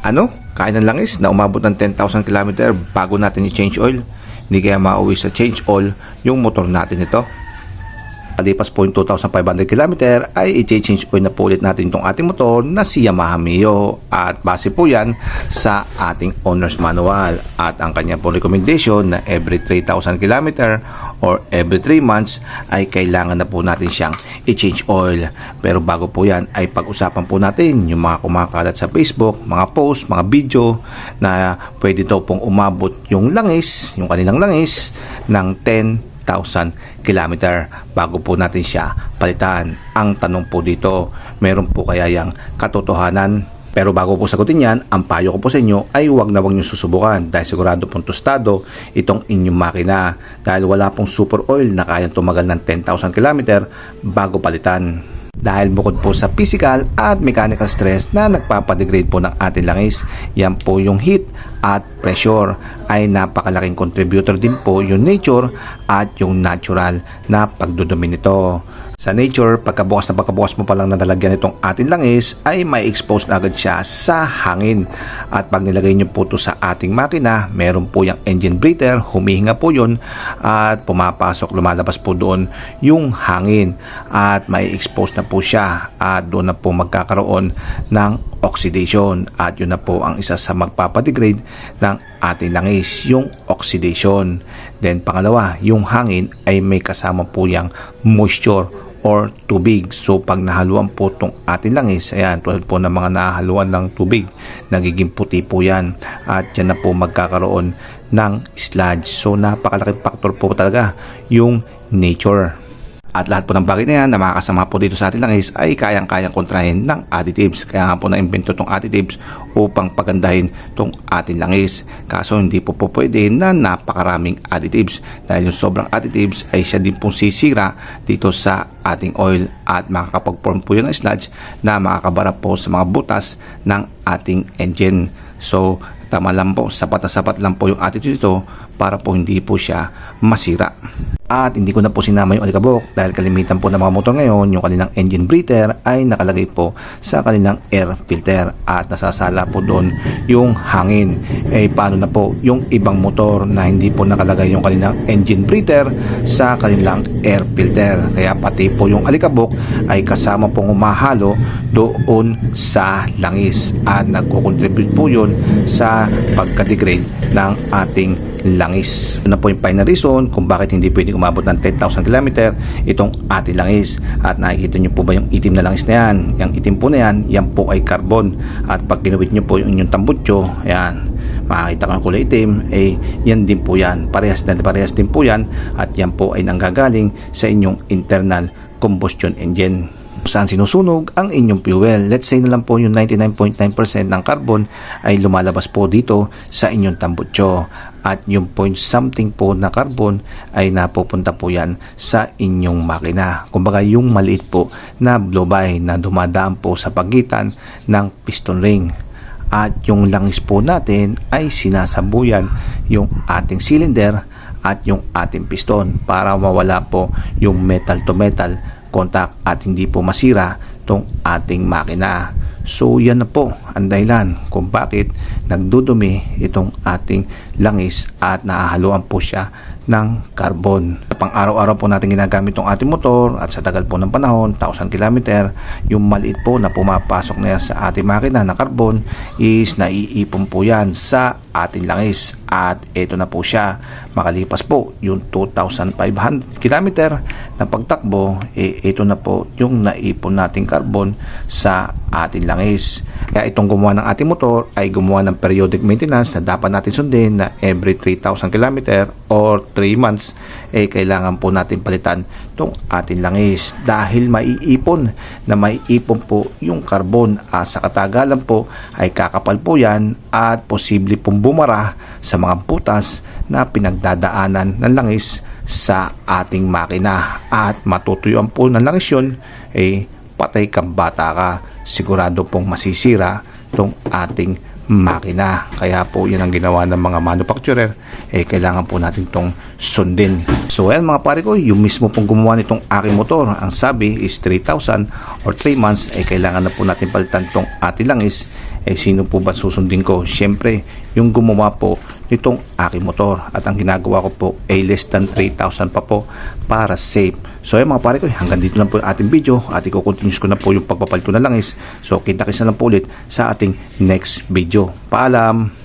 Ano? Kain ng langis na umabot ng 10,000 km bago natin i-change oil. Hindi kaya mauwi sa change oil yung motor natin ito. Kalipas po yung 2,500 km ay i-change oil na po ulit natin itong ating motor na si Yamaha Mio. At base po yan sa ating owner's manual at ang kanya po recommendation na every 3,000 km or every 3 months ay kailangan na po natin siyang i-change oil. Pero bago po yan ay pag-usapan po natin yung mga kumakalat sa Facebook mga post, mga video na pwede daw pong umabot yung langis yung kanilang langis ng 10 1,000 kilometer bago po natin siya palitan. Ang tanong po dito, meron po kaya yung katotohanan? Pero bago po sagutin yan, ang payo ko po sa inyo ay huwag na huwag nyo susubukan dahil sigurado pong tostado itong inyong makina dahil wala pong super oil na kayang tumagal ng 10,000 km bago palitan. Dahil bukod po sa physical at mechanical stress na nagpapadegrade po ng ating langis, yan po yung heat at pressure ay napakalaking contributor din po yung nature at yung natural na pagdudumi nito. Sa nature, pagkabukas na pagkabukas mo pa lang na nalagyan itong ating langis ay may expose na agad siya sa hangin. At pag nilagay nyo po ito sa ating makina, meron po yung engine breather, humihinga po yun at pumapasok, lumalabas po doon yung hangin at may expose na po siya at doon na po magkakaroon ng oxidation at yun na po ang isa sa magpapadegrade ng ating langis, yung oxidation. Then pangalawa, yung hangin ay may kasama po yung moisture or tubig. So pag nahaluan po itong ating langis, ayan, tulad po ng mga nahaluan ng tubig, nagiging puti po yan. At yan na po magkakaroon ng sludge. So napakalaking factor po talaga yung nature. At lahat po ng bagay na yan na makakasama po dito sa ating langis ay kayang-kayang kontrahin ng additives. Kaya nga po na-invento itong additives upang pagandahin itong ating langis. Kaso hindi po po pwede na napakaraming additives dahil yung sobrang additives ay siya din pong sisira dito sa ating oil at makakapag-form po yun ng sludge na makakabara po sa mga butas ng ating engine. So, tama lang po, sapat na sapat lang po yung attitude ito para po hindi po siya masira. At hindi ko na po sinama yung alikabok dahil kalimitan po ng mga motor ngayon, yung kanilang engine breather ay nakalagay po sa kanilang air filter at nasasala po doon yung hangin. Eh paano na po yung ibang motor na hindi po nakalagay yung kanilang engine breather sa kanilang air filter. Kaya pati po yung alikabok ay kasama pong umahalo doon sa langis at nagko-contribute po yun sa pagka-degrade ng ating langis. Ano po yung final reason kung bakit hindi pwedeng umabot ng 10,000 km itong ating langis. At nakikita nyo po ba yung itim na langis na yan? Yung itim po na yan, yan po ay carbon. At pag kinuwit nyo po yung inyong tambutso, ayan, makakita ko ng kulay itim, eh, yan din po yan. Parehas na parehas din po yan. At yan po ay nanggagaling sa inyong internal combustion engine saan sinusunog ang inyong fuel. Let's say na lang po yung 99.9% ng carbon ay lumalabas po dito sa inyong tambutso. At yung point something po na carbon ay napupunta po yan sa inyong makina. Kumbaga yung maliit po na blow-by na dumadaan po sa pagitan ng piston ring at yung langis po natin ay sinasabuyan yung ating cylinder at yung ating piston para mawala po yung metal to metal contact at hindi po masira tong ating makina. So yan na po ang dahilan kung bakit nagdudumi itong ating langis at nahahaluan po siya ng carbon. Pang araw-araw po natin ginagamit itong ating motor at sa tagal po ng panahon, 1000 km, yung maliit po na pumapasok na sa ating makina na carbon is naiipon po yan sa ating langis at ito na po siya. Makalipas po yung 2,500 km na pagtakbo eh, ito na po yung naipon nating carbon sa ating langis. Kaya itong gumawa ng ating motor ay gumawa ng periodic maintenance na dapat natin sundin na every 3,000 km or 3 months eh kailangan po natin palitan itong ating langis. Dahil maiipon na maiipon po yung carbon at sa katagalan po ay kakapal po yan at posible pong bumara sa mga butas na pinagdadaanan ng langis sa ating makina at matutuyuan po ng langis yun eh patay kang bata ka sigurado pong masisira tong ating makina. Kaya po yan ang ginawa ng mga manufacturer. Eh, kailangan po natin itong sundin. So ayan mga pare ko, yung mismo pong gumawa nitong aking motor, ang sabi is 3,000 or 3 months, eh kailangan na po natin palitan itong ating langis. Eh sino po ba susundin ko? Siyempre, yung gumawa po nitong aking motor. At ang ginagawa ko po ay less than 3,000 pa po para safe. So ayan mga pare ko, hanggang dito lang po yung ating video at i-continuous ko na po yung pagpapalit ko na langis. So kita-kits na lang po ulit sa ating next video. Paalam!